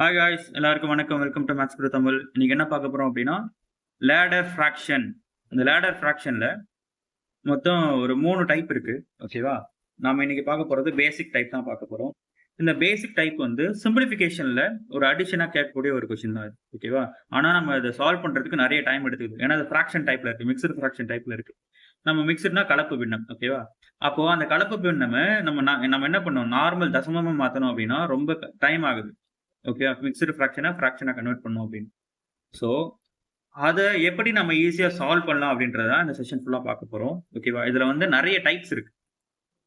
Hi guys எல்லாருக்கும் வணக்கம். Welcome to maths bro Tamil இன்னைக்கு என்ன பார்க்க போகிறோம் அப்படின்னா லேடர் ஃப்ராக்ஷன் அந்த லேடர் ஃப்ராக்ஷனில் மொத்தம் ஒரு மூணு டைப் இருக்குது ஓகேவா நாம் இன்னைக்கு பார்க்க போகிறது பேசிக் டைப் தான் பார்க்க போகிறோம் இந்த பேசிக் டைப் வந்து சிம்பிளிஃபிகேஷனில் ஒரு அடிஷனாக கேட்கக்கூடிய ஒரு கொஸ்டின் தான் இது ஓகேவா ஆனால் நம்ம இதை சால்வ் பண்ணுறதுக்கு நிறைய டைம் எடுத்துக்குது. ஏன்னா அது ஃப்ராக்ஷன் டைப்ல இருக்குது மிக்சர் ஃப்ராக்ஷன் டைப்பில் இருக்குது நம்ம மிக்சர்னா கலப்பு பின்னம். ஓகேவா அப்போ அந்த கலப்பு பின்னம் நம்ம நம்ம என்ன பண்ணோம்? நார்மல் தசமமாக மாற்றணும் அப்படின்னா ரொம்ப டைம் ஆகுது. ஓகே மிக்சடு ஃப்ராக்ஷனாக ஃப்ராக்ஷனாக கன்வெர்ட் பண்ணும் அப்படின்னு. ஸோ அதை எப்படி நம்ம ஈஸியாக சால்வ் பண்ணலாம் அப்படின்றத இந்த செஷன் ஃபுல்லாக பார்க்க போகிறோம் ஓகேவா இதில் வந்து நிறைய டைப்ஸ் இருக்கு.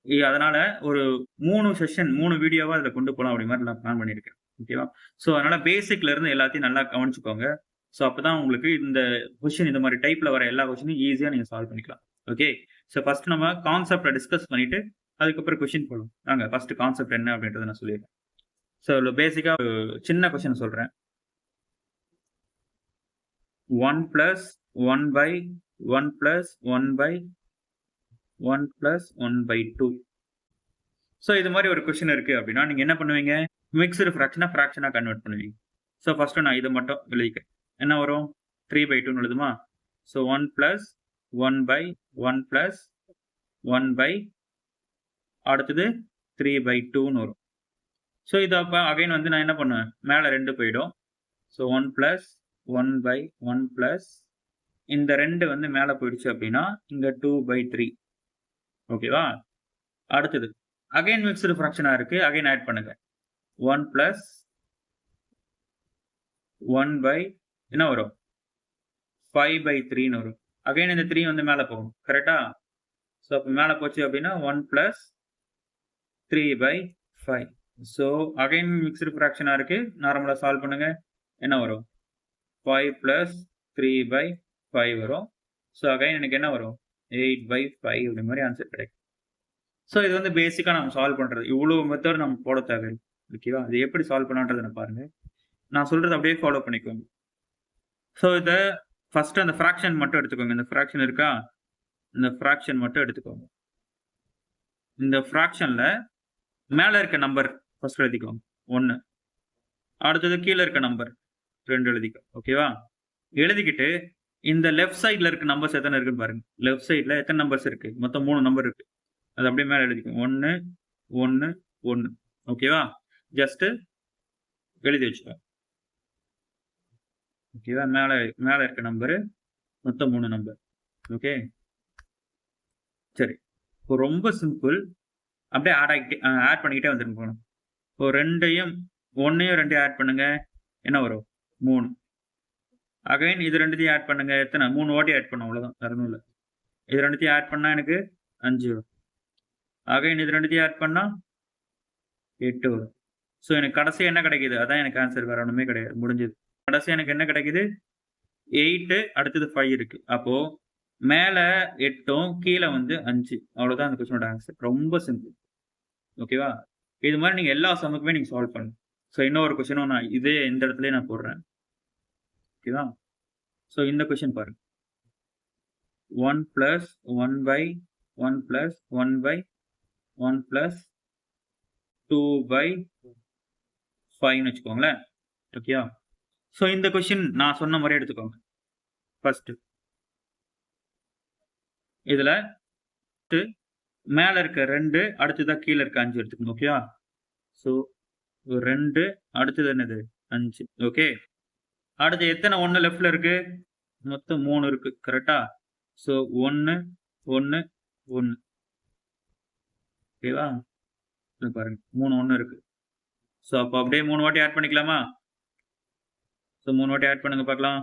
அதனால் அதனால ஒரு மூணு செஷன் மூணு வீடியோவாக இதில் கொண்டு போகலாம் அப்படி மாதிரி நான் பிளான் பண்ணியிருக்கேன். ஓகேவா ஸோ அதனால பேசிக்ல இருந்து எல்லாத்தையும் நல்லா கவனிச்சுக்கோங்க. ஸோ அப்பதான் உங்களுக்கு இந்த கொஷின் இந்த மாதிரி டைப்ல வர எல்லா கொஷினும் ஈஸியாக நீங்கள் சால்வ் பண்ணிக்கலாம். ஓகே ஸோ ஃபர்ஸ்ட் நம்ம கான்செப்டை டிஸ்கஸ் பண்ணிட்டு அதுக்கப்புறம் கொஷின் போகலாம் நாங்கள் ஃபர்ஸ்ட் கான்செப்ட் என்ன அப்படின்றத நான் சொல்லிடுறேன். ஸோ பேசிக்காக சின்ன கொஷின் சொல்கிறேன் one plus one by one plus one by one plus one by two so இது மாதிரி ஒரு கொஷின் இருக்குது அப்படின்னா நீங்கள் என்ன பண்ணுவீங்க? மிக்சடு ஃப்ராக்ஷனாக ஃப்ராக்ஷனாக கன்வெர்ட் பண்ணுவீங்க. ஸோ ஃபஸ்ட்டு நான் இதை மட்டும் எழுதிக்கிறேன். என்ன வரும்? த்ரீ பை டூன்னு எழுதுமா? So one plus one by one plus one by அடுத்தது த்ரீ பை டூன்னு வரும். ஸோ இது அப்போ அகைன் வந்து நான் என்ன பண்ணுவேன்? மேலே ரெண்டு போயிடும். So one plus one by one plus இந்த ரெண்டு வந்து மேலே போயிடுச்சு அப்படின்னா இங்கே டூ பை த்ரீ ஓகேவா அடுத்தது. அகைன் மிக்சடு ஃப்ராக்ஷனாக இருக்குது அகைன் ஆட் பண்ணுங்க. ஒன் ப்ளஸ் ஒன் பை என்ன வரும்? ஃபைவ் பை த்ரீன்னு வரும். அகைன் இந்த த்ரீ வந்து மேலே போகும். கரெக்டா ஸோ அப்போ மேலே போச்சு அப்படின்னா one plus three by five so again mixed ஃப்ராக்ஷனாக இருக்குது நார்மலாக சால்வ் பண்ணுங்கள் என்ன வரும்? Five plus three by five வரும். ஸோ அகைன் எனக்கு என்ன வரும்? எயிட் பை ஃபைவ் அப்படி மாதிரி ஆன்சர் கிடைக்கும். ஸோ இது வந்து பேசிக்காக நம்ம சால்வ் பண்ணுறது இவ்வளோ மெத்தட் நம்ம போட தேவையில்லை. ஓகேவா அது எப்படி சால்வ் பண்ணான்றதை பாருங்கள் நான் சொல்கிறது அப்படியே ஃபாலோ பண்ணிக்கோங்க. ஸோ இதை ஃபஸ்ட்டு அந்த ஃப்ராக்ஷன் மட்டும் எடுத்துக்கோங்க. இந்த ஃப்ராக்ஷன் இருக்கா? இந்த ஃப்ராக்ஷன் மட்டும் எடுத்துக்கோங்க. இந்த ஃப்ராக்ஷனில் மேலே இருக்க நம்பர் ஃபர்ஸ்ட் எழுதிக்கோங்க ஒன்று அடுத்தது கீழே இருக்க நம்பர் ரெண்டு எழுதிக்கோ. ஓகேவா எழுதிக்கிட்டு இந்த லெஃப்ட் சைடில் இருக்க நம்பர்ஸ் எத்தனை இருக்குன்னு பாருங்க. லெஃப்ட் சைடில் எத்தனை நம்பர்ஸ் இருக்கு? மொத்தம் மூணு நம்பர் இருக்கு. அது அப்படியே மேலே எழுதிக்கும் ஒன்று ஒன்று ஒன்று ஓகேவா ஜஸ்ட்டு எழுதி வச்சுக்கோ. ஓகேவா மேலே மேலே இருக்க நம்பரு மொத்தம் மூணு நம்பர் ஓகே சரி. இப்போ ரொம்ப சிம்பிள் அப்படியே ஆட் ஆகிட்டே ஆட் பண்ணிக்கிட்டே வந்துருங்க போகணும் இப்போ ரெண்டையும் ஒன்றையும் ரெண்டையும் ஆட் பண்ணுங்க. என்ன வரும்? மூணு. அகைன் இது ரெண்டுத்தையும் ஆட் பண்ணுங்க. எத்தனை? மூணு வாட்டி ஆட் பண்ணும் அவ்வளோதான் வரணும் இது ரெண்டுத்தையும் ஆட் பண்ணால் எனக்கு அஞ்சு வரும். அகைன் இது ரெண்டுத்தையும் ஆட் பண்ணால் எட்டு வரும். ஸோ எனக்கு கடைசி என்ன கிடைக்குது? அதான் எனக்கு ஆன்சர் வேறு ஒன்றுமே கிடையாது. முடிஞ்சது. கடைசி எனக்கு என்ன கிடைக்குது? எயிட்டு அடுத்தது ஃபைவ் இருக்குது அப்போது மேலே எட்டும் கீழே வந்து அஞ்சு. அவ்வளோதான் அந்த கொஸ்டினோட ஆன்சர் ரொம்ப சிம்பிள் ஓகேவா இது மாதிரி நீங்கள் எல்லா சமுக்குமே நீங்கள் சால்வ் பண்ணுங்க ஸோ இன்னொரு கொஷினும் நான் இதே இந்த இடத்துலயே நான் போடுறேன். ஓகேவா ஸோ இந்த கொஷின் பாருங்க. One plus one by one plus one by one plus two by ஃபைவ்னு வச்சுக்கோங்களேன். ஓகேவா ஸோ இந்த கொஷின் நான் சொன்ன மாதிரி எடுத்துக்கோங்க. ஃபஸ்ட்டு இதில் மேல இருக்க ரெண்டு அடுத்ததா கீழே இருக்க அஞ்சு எடுத்துக்கணும் ஓகேவா ஸோ ரெண்டு அடுத்தது என்னது? அஞ்சு ஓகே அடுத்து எத்தனை? ஒன்று லெஃப்டில் இருக்கு. மொத்தம் மூணு இருக்கு கரெக்டா ஸோ ஒன்று ஒன்று ஒன்று ஓகேவா பாருங்க மூணு ஒன்று இருக்கு. ஸோ அப்போ அப்படியே மூணு வாட்டி ஆட் பண்ணிக்கலாமா? ஸோ மூணு வாட்டி ஆட் பண்ணுங்க பார்க்கலாம்.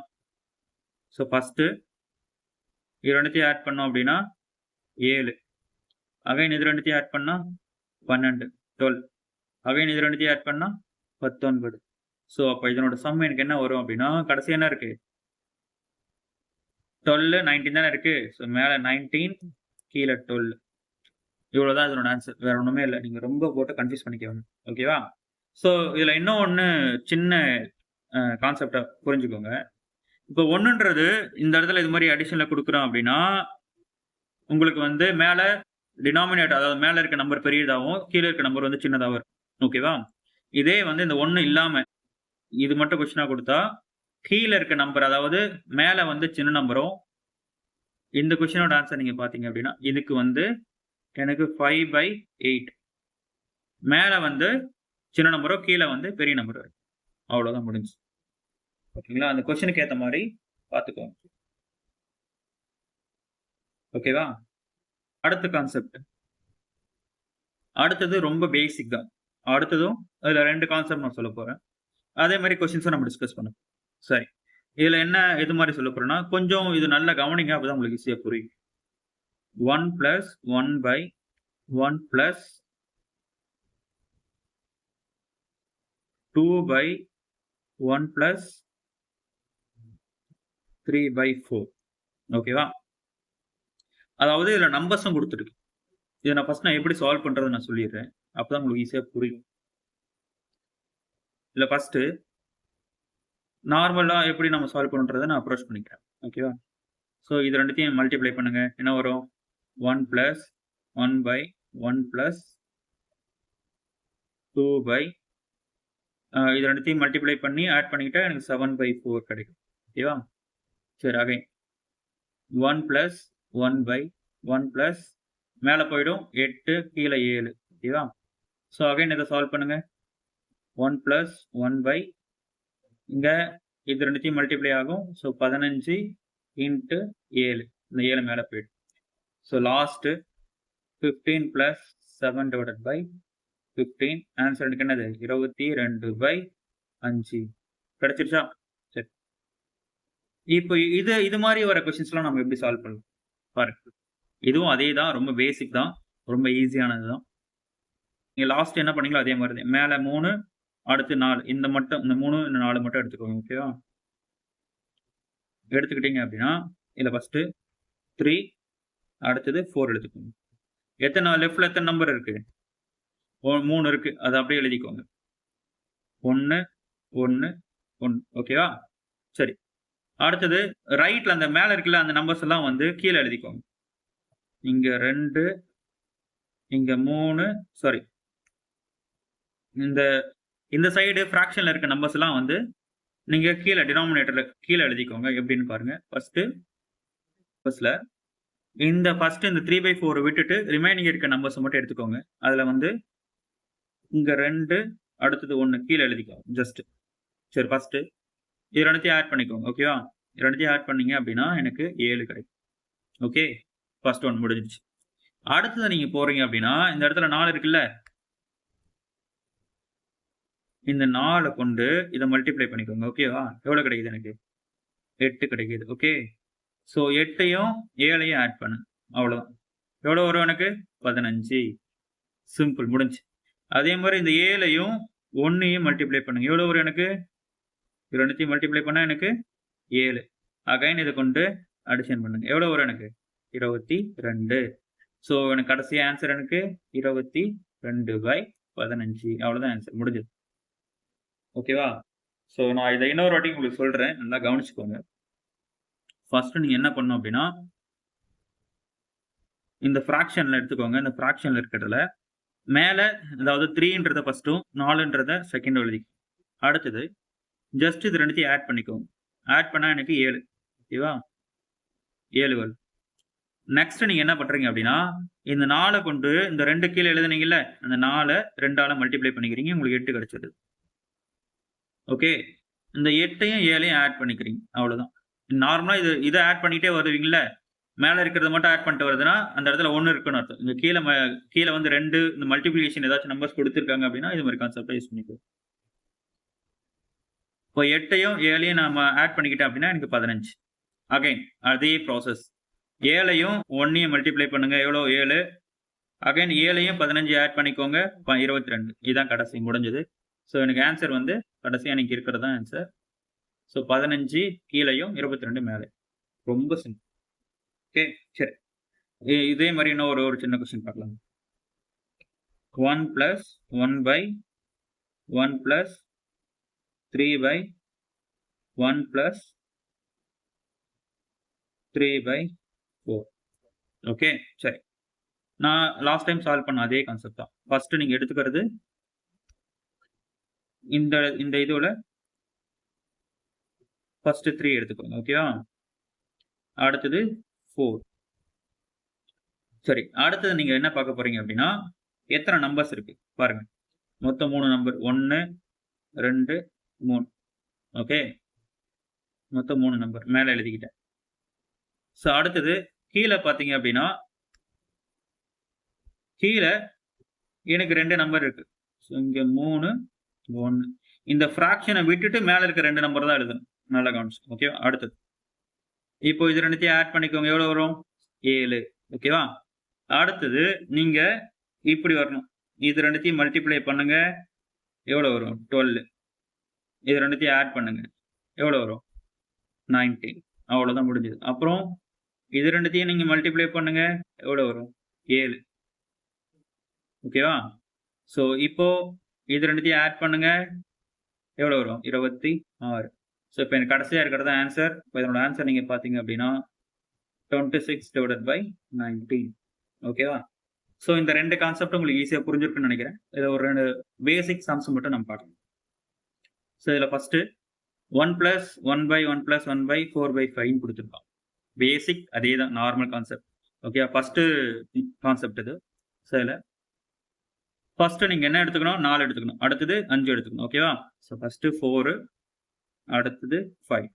ஸோ ஃபஸ்ட்டு இரண்டுத்தையும் ஆட் பண்ணோம் அப்படின்னா ஏழு. அகைன் இது ரெண்டுத்தையும் ஆட் பண்ணால் பன்னெண்டு டுவெல் அகைன் இது ரெண்டுத்தையும் ஆட் பண்ணால் பத்தொன்பது. ஸோ அப்போ இதனோட சம் எனக்கு என்ன வரும் அப்படின்னா கடைசி என்ன இருக்குது டுவெல் நைன்டீன் தானே இருக்குது ஸோ மேலே நைன்டீன் கீழே டுவெல் இவ்வளோதான் இதனோட ஆன்சர் வேற ஒன்றுமே இல்லை. நீங்கள் ரொம்ப போட்டு கன்ஃபியூஸ் பண்ணிக்கோங்க. ஓகேவா ஸோ இதில் இன்னும் ஒன்று சின்ன கான்செப்டை புரிஞ்சுக்கோங்க. இப்போ ஒன்றுன்றது இந்த இடத்துல இது மாதிரி அடிஷனில் கொடுக்குறோம் அப்படின்னா உங்களுக்கு வந்து மேலே டினாமினேட்டர் அதாவது மேலே இருக்க நம்பர் பெரியதாகவும் கீழே இருக்க நம்பர் வந்து சின்னதாகவும் இருக்கும். ஓகேவா இதே வந்து இந்த ஒன்று இல்லாமல் இது மட்டும் கொஸ்டினாக கொடுத்தா கீழே இருக்க நம்பர் அதாவது மேலே வந்து சின்ன நம்பரும் இந்த கொஸ்டினோட ஆன்சர் நீங்கள் பார்த்தீங்க அப்படின்னா இதுக்கு வந்து எனக்கு ஃபைவ் பை எயிட் மேலே வந்து சின்ன நம்பரோ கீழே வந்து பெரிய நம்பரோ இருக்கும் அவ்வளோதான் முடிஞ்சு. ஓகேங்களா? அந்த கொஸ்டினுக்கு ஏற்ற மாதிரி பார்த்துக்கோங்க. ஓகேவா அடுத்த கான்செப்ட் அடுத்தது ரொம்ப பேசிக் தான் அடுத்ததும் இதில் ரெண்டு கான்செப்ட் நான் சொல்ல போகிறேன் அதே மாதிரி கொஸ்டின்ஸும் நம்ம டிஸ்கஸ் பண்ண சரி. இதில் என்ன எது மாதிரி சொல்ல போகிறேன்னா கொஞ்சம் இது நல்லா கவனிங்க அப்போ தான் உங்களுக்கு ஈஸியாக புரியும். One plus one by one plus two by one plus three by four ஓகேவா அதாவது இதில் நம்பர்ஸும் கொடுத்துருக்கு இதை நான் ஃபர்ஸ்ட் நான் எப்படி சால்வ் பண்ணுறது நான் சொல்லிடுறேன். அப்போ தான் உங்களுக்கு ஈஸியாக புரியும். இல்லை ஃபஸ்ட்டு நார்மலாக எப்படி நம்ம சால்வ் பண்ணுறதை நான் அப்ரோச் பண்ணிக்கிறேன். ஓகேவா ஸோ இது ரெண்டுத்தையும் மல்டிப்ளை பண்ணுங்கள் என்ன வரும்? One plus one by one plus two by இது ரெண்டுத்தையும் மல்டிப்ளை பண்ணி ஆட் பண்ணிக்கிட்டால் எனக்கு செவன் பை ஃபோர் கிடைக்கும். ஓகேவா சரி again one plus one by one plus மேலே போயிடும் எட்டு கீழே ஏழு. ஓகேவா ஸோ அகைன் இதை சால்வ் பண்ணுங்க. ஒன் ப்ளஸ் ஒன் பை இங்கே இது ரெண்டுத்தையும் மல்டிப்ளை ஆகும். ஸோ பதினஞ்சு இன்ட்டு ஏழு. இந்த ஏழு மேலே போயிடும். So last fifteen plus seven divided by fifteen answer எனக்கு என்னது? இருபத்தி ரெண்டு பை அஞ்சு. கிடச்சிருச்சா? சரி. இப்போ இது இது மாதிரி வர கொஷின்ஸ்லாம் நம்ம எப்படி சால்வ் பண்ணலாம்? பாருங்கள் இதுவும் அதே தான் ரொம்ப பேசிக் தான் ரொம்ப ஈஸியானது தான். நீங்கள் லாஸ்ட் என்ன பண்ணீங்களோ அதே மாதிரி தான். மேலே மூணு அடுத்து நாலு. இந்த மட்டும் இந்த மூணு இந்த நாலு மட்டும் எடுத்துக்கோங்க ஓகேவா எடுத்துக்கிட்டீங்க அப்படின்னா இதில் ஃபஸ்ட்டு த்ரீ அடுத்தது ஃபோர் எடுத்துக்கோங்க. எத்தனை லெஃப்டில் எத்தனை நம்பர் இருக்குது மூணு இருக்குது அதை அப்படியே எழுதிக்கோங்க. ஒன்று ஒன்று ஒன்று ஓகேவா சரி. அடுத்தது ரைட்டில் அந்த மேலே இருக்குல்ல அந்த நம்பர்ஸ் எல்லாம் வந்து கீழே எழுதிக்கோங்க. இங்கே ரெண்டு இங்கே மூணு சாரி இந்த இந்த சைடு ஃப்ராக்ஷனில் இருக்க நம்பர்ஸ் எல்லாம் வந்து நீங்கள் கீழே டினாமினேட்டரில் கீழே எழுதிக்கோங்க. எப்படின்னு பாருங்க. ஃபஸ்ட்டு ஃபர்ஸ்டில் இந்த ஃபர்ஸ்ட் இந்த த்ரீ பை ஃபோரை விட்டுட்டு ரிமைனிங் இருக்க நம்பர்ஸை மட்டும் எடுத்துக்கோங்க. அதில் வந்து இங்கே ரெண்டு அடுத்தது ஒன்று கீழே எழுதிக்கோங்க. ஜஸ்ட் சரி ஃபர்ஸ்ட்டு இது ரெண்டுத்தையும் ஆட் பண்ணிக்கோங்க ஓகேவா இது ரெண்டுத்தையும் ஆட் பண்ணீங்க அப்படின்னா எனக்கு ஏழு கிடைக்கும் ஓகே ஃபர்ஸ்ட் ஒன் முடிஞ்சிச்சு அடுத்தது நீங்கள் போகிறீங்க அப்படின்னா இந்த இடத்துல நாலு இருக்குல்ல? இந்த நாலை கொண்டு இதை மல்டிப்ளை பண்ணிக்கோங்க ஓகேவா எவ்வளோ கிடைக்குது எனக்கு? எட்டு கிடைக்குது ஓகே ஸோ எட்டையும் ஏழையும் ஆட் பண்ணு அவ்வளோதான் எவ்வளோ வரும் எனக்கு? பதினஞ்சு. சிம்பிள் முடிஞ்சு. அதே மாதிரி இந்த ஏழையும் ஒன்றையும் மல்டிப்ளை பண்ணுங்க. எவ்வளோ வரும் எனக்கு? இது ரெண்டுத்தையும் மல்டிப்ளை பண்ணால் எனக்கு ஏழு. அகைன் இதை கொண்டு அடிஷன் பண்ணுங்க. எவ்வளோ வரும் எனக்கு? இருபத்தி ரெண்டு. ஸோ எனக்கு கடைசி ஆன்சர் எனக்கு இருபத்தி ரெண்டு பை பதினஞ்சு. அவ்வளோதான் ஆன்சர் முடிஞ்சது. ஓகேவா ஸோ நான் இதை இன்னொரு வாட்டி உங்களுக்கு சொல்கிறேன் நல்லா கவனிச்சுக்கோங்க. ஃபஸ்ட்டு நீங்கள் என்ன பண்ணும் அப்படின்னா இந்த ஃப்ராக்ஷனில் எடுத்துக்கோங்க. இந்த ஃப்ராக்ஷனில் இருக்கிறதுல மேலே அதாவது த்ரீன்றத ஃபஸ்ட்டும் நாலுன்றத செகண்ட் எழுதி அடுத்தது ஜஸ்ட் இது ரெண்டுத்தையும் ஆட் பண்ணிக்கோங்க ஆட் பண்ணால் எனக்கு ஏழு. ஓகேவா ஏழு வரும். நெக்ஸ்ட் நீங்கள் என்ன பண்ணுறீங்க அப்படின்னா இந்த நாளை கொண்டு இந்த ரெண்டு கீழே எழுதுனீங்கல்ல அந்த நாளை ரெண்டால மல்டிப்ளை பண்ணிக்கிறீங்க உங்களுக்கு எட்டு கிடச்சிடுது ஓகே இந்த எட்டையும் ஏழையும் ஆட் பண்ணிக்கிறீங்க. அவ்வளோதான் நார்மலாக இது இதை ஆட் பண்ணிகிட்டே வருவீங்கள மேலே இருக்கிறத மட்டும் ஆட் பண்ணிட்டு வருதுன்னா அந்த இடத்துல ஒன்று இருக்குன்னு அர்த்தம். இங்கே கீழே கீழே வந்து ரெண்டு இந்த மல்டிப்ளிகேஷன் ஏதாச்சும் நம்பர்ஸ் கொடுத்துருக்காங்க அப்படின்னா இது மாதிரி கான்செப்டாக யூஸ் பண்ணிக்கோ. இப்போ எட்டையும் ஏழையும் நம்ம ஆட் பண்ணிக்கிட்டேன் அப்படின்னா எனக்கு பதினஞ்சு. அகைன் அதே ப்ராசஸ் ஏழையும் ஒன்னையும் மல்டிப்ளை பண்ணுங்க. எவ்வளோ ஏழு. அகைன் ஏழையும் பதினஞ்சு ஆட் பண்ணிக்கோங்க. இருபத்தி ரெண்டு இதுதான் கடைசி முடிஞ்சது. ஸோ எனக்கு ஆன்சர் வந்து கடைசியாக எனக்கு இருக்கிறது தான் ஆன்சர் ஸோ பதினஞ்சு கீழையும் இருபத்தி ரெண்டு மேலே. ரொம்ப சிம்பிள் ஓகே சரி. இதே மாதிரி இன்னும் ஒரு ஒரு சின்ன கொஸ்டின் பார்க்கலாம். One plus one by one plus three by one plus three by four okay சரி. நான் லாஸ்ட் டைம் சால்வ் பண்ண அதே கான்செப்ட் தான். ஃபர்ஸ்ட் நீங்கள் எடுத்துக்கிறது இந்த இந்த இதுவில் ஃபர்ஸ்ட் த்ரீ எடுத்துக்கோங்க ஓகேவா அடுத்தது ஃபோர் சரி அடுத்தது நீங்க என்ன பார்க்க போறீங்க அப்படின்னா எத்தனை நம்பர்ஸ் இருக்கு? பாருங்க. மொத்தம் மூணு நம்பர் ஒன்று ரெண்டு மூணு. ஓகே மொத்தம் மூணு நம்பர் மேலே எழுதிக்கிட்டேன். ஸோ அடுத்தது கீழே பார்த்தீங்க அப்படின்னா கீழே எனக்கு ரெண்டு நம்பர் இருக்கு. ஸோ இங்கே மூணு ஒன்று இந்த ஃப்ராக்ஷனை விட்டுட்டு மேலே இருக்க ரெண்டு நம்பர் தான் எழுதணும். நல்ல கவனிச்சு ஓகேவா அடுத்தது. இப்போ இது ரெண்டுத்தையும் ஆட் பண்ணிக்கோங்க. எவ்வளோ வரும்? ஏழு. ஓகேவா அடுத்தது நீங்கள் இப்படி வரணும். இது ரெண்டுத்தையும் மல்டிப்ளை பண்ணுங்க. எவ்வளோ வரும்? டுவெல் இது ரெண்டுத்தையும் ஆட் பண்ணுங்க. எவ்வளோ வரும்? நைன்டீன் அவ்வளோதான் முடிஞ்சது. அப்புறம் இது ரெண்டுத்தையும் நீங்கள் மல்டிப்ளை பண்ணுங்க. எவ்வளோ வரும்? ஏழு. ஓகேவா ஸோ இப்போ இது ரெண்டுத்தையும் ஆட் பண்ணுங்க. எவ்வளோ வரும்? இருபத்தி ஆறு. ஸோ இப்போ எனக்கு கடைசியாக இருக்கிறது ஆன்சர் இப்போ இதனோட ஆன்சர் நீங்கள் பார்த்தீங்க அப்படின்னா twenty six divided by nineteen ஓகேவா ஸோ இந்த ரெண்டு கான்செப்ட் உங்களுக்கு ஈஸியாக புரிஞ்சிருக்குன்னு நினைக்கிறேன். இதை ஒரு ரெண்டு பேசிக் சம்ஸ் மட்டும் நம்ம பார்க்கலாம். ஸோ இதில் first one plus one by one plus one by four by ஃபைவ்னு கொடுத்துருக்கோம் பேசிக் அதே தான் normal concept okay first concept இது. ஸோ இதில் ஃபஸ்ட்டு நீங்கள் என்ன எடுத்துக்கணும்? நாலு எடுத்துக்கணும். அடுத்தது அஞ்சு எடுத்துக்கணும். ஓகேவா ஸோ ஃபஸ்ட்டு ஃபோரு அடுத்தது ஃபைவ்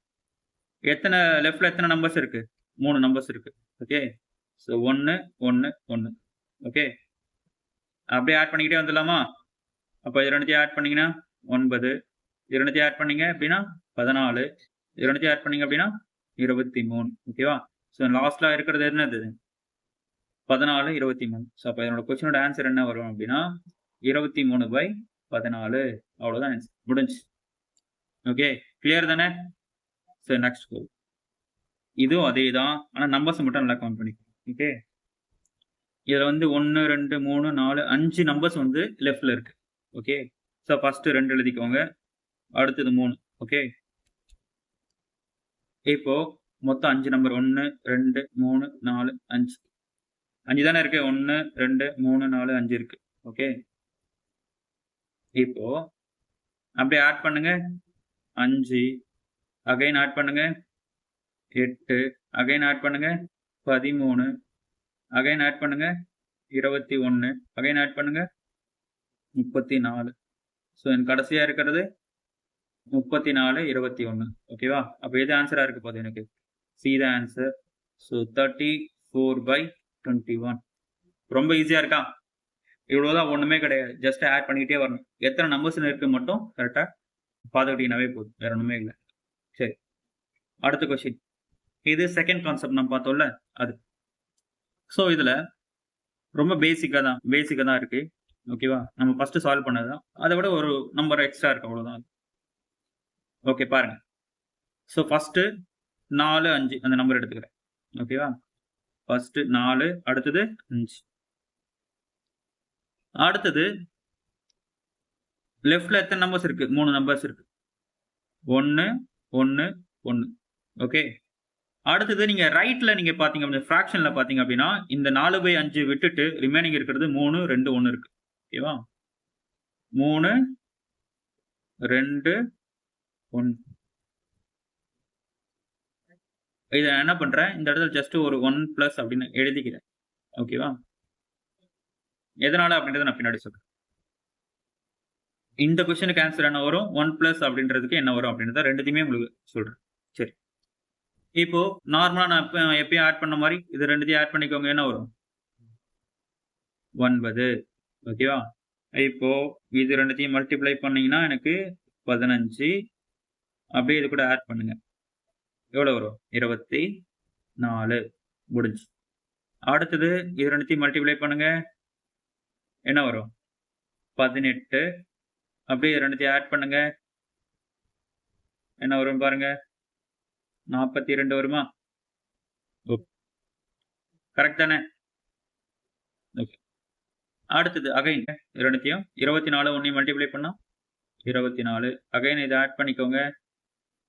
எத்தனை லெஃப்டில் எத்தனை நம்பர்ஸ் இருக்குது மூணு நம்பர்ஸ் இருக்குது ஓகே ஸோ ஒன்று ஒன்று ஒன்று ஓகே அப்படியே ஆட் பண்ணிக்கிட்டே வந்துடலாமா? அப்போ இது ரெண்டுத்தையும் ஆட் பண்ணிங்கன்னா ஒன்பது இது ஆட் பண்ணீங்க அப்படின்னா பதினாலு. இது ஆட் பண்ணீங்க அப்படின்னா இருபத்தி மூணு ஓகேவா ஸோ லாஸ்ட்ல இருக்கிறது என்னது? பதினாலு இருபத்தி மூணு ஸோ அப்போ என்னோட கொஸ்டினோட ஆன்சர் என்ன வரும் அப்படின்னா இருபத்தி மூணு பை பதினாலு. அவ்வளோதான் ஆன்சர் முடிஞ்சு ஓகே கிளியர் தானே? சரி நெக்ஸ்ட் கோ இதுவும் அதே தான் ஆனால் நம்பர்ஸ் மட்டும் நல்லா கவுண்ட் பண்ணிக்கணும் ஓகே இதில் வந்து ஒன்று ரெண்டு மூணு நாலு அஞ்சு நம்பர்ஸ் வந்து லெஃப்டில் இருக்கு. ஓகே ஸோ ஃபஸ்ட்டு ரெண்டு எழுதிக்கோங்க. அடுத்தது மூணு ஓகே இப்போ மொத்தம் அஞ்சு நம்பர் ஒன்று ரெண்டு மூணு நாலு அஞ்சு. அஞ்சு தானே இருக்கு? ஒன்று ரெண்டு மூணு நாலு அஞ்சு இருக்கு ஓகே இப்போ அப்படியே ஆட் பண்ணுங்க. அஞ்சு. அகைன் ஆட் பண்ணுங்க. எட்டு. அகைன் ஆட் பண்ணுங்க. பதிமூணு. அகைன் ஆட் பண்ணுங்க. இருபத்தி ஒன்று அகைன் ஆட் பண்ணுங்க. முப்பத்தி நாலு. ஸோ என் கடைசியாக இருக்கிறது முப்பத்தி நாலு இருபத்தி ஒன்று ஓகேவா அப்போ எது ஆன்சராக இருக்க போகுது எனக்கு? See the answer so thirty four by twenty one ரொம்ப ஈஸியாக இருக்கா? இவ்வளோதான் ஒன்றுமே கிடையாது. ஜஸ்ட் ஆட் பண்ணிக்கிட்டே வரணும். எத்தனை நம்பர்ஸ் இருக்கு மட்டும் கரெக்டாக பார்த்துக்கிட்டீங்கன்னாவே போதும். வேற ஒன்றுமே இல்லை. சரி. அடுத்த கொஸ்டின் இது செகண்ட் கான்செப்ட் நம்ம பார்த்தோம்ல அது. ஸோ இதில் ரொம்ப பேசிக்காக தான் பேசிக்காக தான் இருக்குது ஓகேவா நம்ம ஃபஸ்ட்டு சால்வ் பண்ணது தான் அதை விட ஒரு நம்பர் எக்ஸ்ட்ரா இருக்கு அவ்வளோதான் ஓகே பாருங்க. ஸோ ஃபஸ்ட்டு நாலு அஞ்சு அந்த நம்பர் எடுத்துக்கிறேன். ஓகேவா ஃபஸ்ட்டு நாலு அடுத்தது அஞ்சு. அடுத்தது லெஃப்டில் எத்தனை நம்பர்ஸ் இருக்குது மூணு நம்பர்ஸ் இருக்குது ஒன்று ஒன்று ஒன்று ஓகே அடுத்தது நீங்கள் ரைட்டில் நீங்கள் பார்த்தீங்க அப்படின்னா ஃப்ராக்ஷனில் பார்த்தீங்க அப்படின்னா இந்த நாலு பை அஞ்சு விட்டுட்டு ரிமைனிங் இருக்கிறது மூணு ரெண்டு ஒன்று இருக்குது ஓகேவா மூணு ரெண்டு ஒன். இதை என்ன பண்ணுறேன் இந்த இடத்துல ஜஸ்ட் ஒரு ஒன் ப்ளஸ் அப்படின்னு எழுதிக்கிறேன். ஓகேவா எதனால் அப்படின்றத நான் பின்னாடி சொல்கிறேன் இந்த கொஸ்டினுக்கு ஆன்சர் என்ன வரும்? ஒன் பிளஸ் அப்படின்றதுக்கு என்ன வரும் அப்படின்றத ரெண்டுத்தையுமே உங்களுக்கு சொல்கிறேன் சரி. இப்போ நார்மலாக நான் எப்ப எப்பயும் ஆட் பண்ண மாதிரி இது ரெண்டுத்தையும் ஆட் பண்ணிக்கோங்க. என்ன வரும்? ஒன்பது. ஓகேவா இப்போ இது ரெண்டுத்தையும் மல்டிப்ளை பண்ணீங்கன்னா எனக்கு பதினஞ்சு. அப்படியே இது கூட ஆட் பண்ணுங்க. எவ்வளோ வரும்? இருபத்தி நாலு முடிஞ்சு. அடுத்தது இது ரெண்டுத்தையும் மல்டிப்ளை பண்ணுங்க. என்ன வரும்? பதினெட்டு. அப்படியே ரெண்டுத்தையும் ஆட் பண்ணுங்க. என்ன வரும் பாருங்க? நாற்பத்தி ரெண்டு வருமா கரெக்ட் தானே? ஓகே அடுத்தது அகைன் ரெண்டுத்தையும் இருபத்தி நாலு ஒன்றையும் மல்டிப்ளை பண்ணால் இருபத்தி நாலு அகைன் இதை ஆட் பண்ணிக்கோங்க.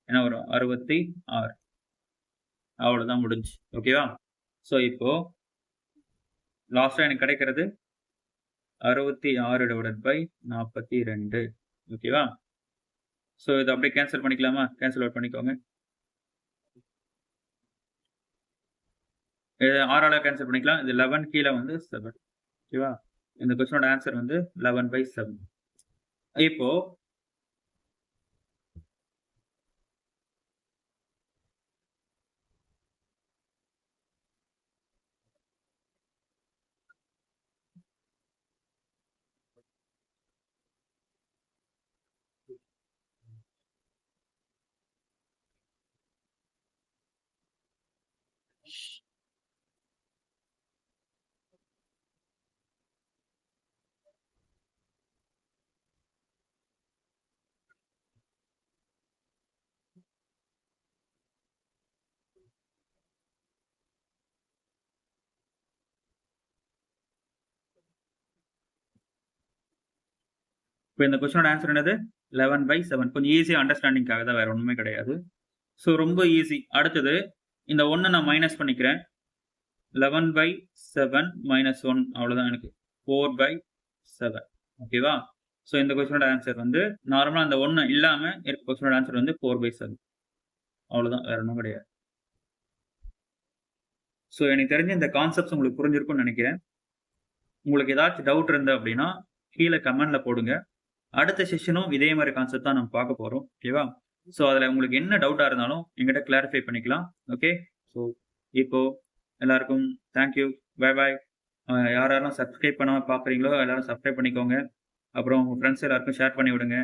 என்ன வரும்? அறுபத்தி ஆறு. அவ்வளோதான் முடிஞ்சு. ஓகேவா ஸோ இப்போ லாஸ்ட்டாக எனக்கு கிடைக்கிறது. அறுபத்தி ஆறு டிவைடட் பை நாற்பத்தி ரெண்டு. ஓகேவா ஸோ இதை அப்படியே கேன்சல் பண்ணிக்கலாமா? கேன்சல் அவுட் பண்ணிக்கோங்க. இது ஆறால் கேன்சல் பண்ணிக்கலாம். இது லெவன் கீழே வந்து செவன் ஓகேவா இந்த கொஸ்டினோட ஆன்சர் வந்து லெவன் பை செவன் இப்போ இப்போ இந்த கொஸ்டினோட ஆன்சர் என்னது? லெவன் பை செவன் கொஞ்சம் ஈஸியாக அண்டர்ஸ்டாண்டிங்காக தான் வேறு ஒன்றுமே கிடையாது. ஸோ ரொம்ப ஈஸி அடுத்தது இந்த ஒன்று நான் மைனஸ் பண்ணிக்கிறேன். Eleven by seven minus one அவ்வளோதான் எனக்கு. ஃபோர் பை செவன் ஓகேவா ஸோ இந்த கொஸ்டினோட ஆன்சர் வந்து நார்மலாக அந்த ஒன்று இல்லாமல் இருக்க கொஸ்டினோட ஆன்சர் வந்து ஃபோர் பை செவன் அவ்வளோதான் வேற ஒன்றும் கிடையாது. ஸோ எனக்கு தெரிஞ்ச இந்த கான்செப்ட்ஸ் உங்களுக்கு புரிஞ்சிருக்கும்னு நினைக்கிறேன். உங்களுக்கு ஏதாச்சும் டவுட் இருந்தால் அப்படின்னா கீழே கமெண்ட்ல போடுங்க. அடுத்த செஷனும் இதே மாதிரி கான்செப்ட் தான் நம்ம பார்க்க போகிறோம் ஓகேவா? ஸோ அதில் உங்களுக்கு என்ன டவுட்டாக இருந்தாலும் எங்கிட்ட கிளாரிஃபை பண்ணிக்கலாம். ஓகே ஸோ இப்போ எல்லாருக்கும் தேங்க்யூ பாய் பாய் யாரெல்லாம் சப்ஸ்கிரைப் பண்ணாமல் பார்க்குறீங்களோ எல்லாரும் சப்ஸ்கிரைப் பண்ணிக்கோங்க. அப்புறம் உங்கள் ஃப்ரெண்ட்ஸ் எல்லாருக்கும் ஷேர் பண்ணி விடுங்க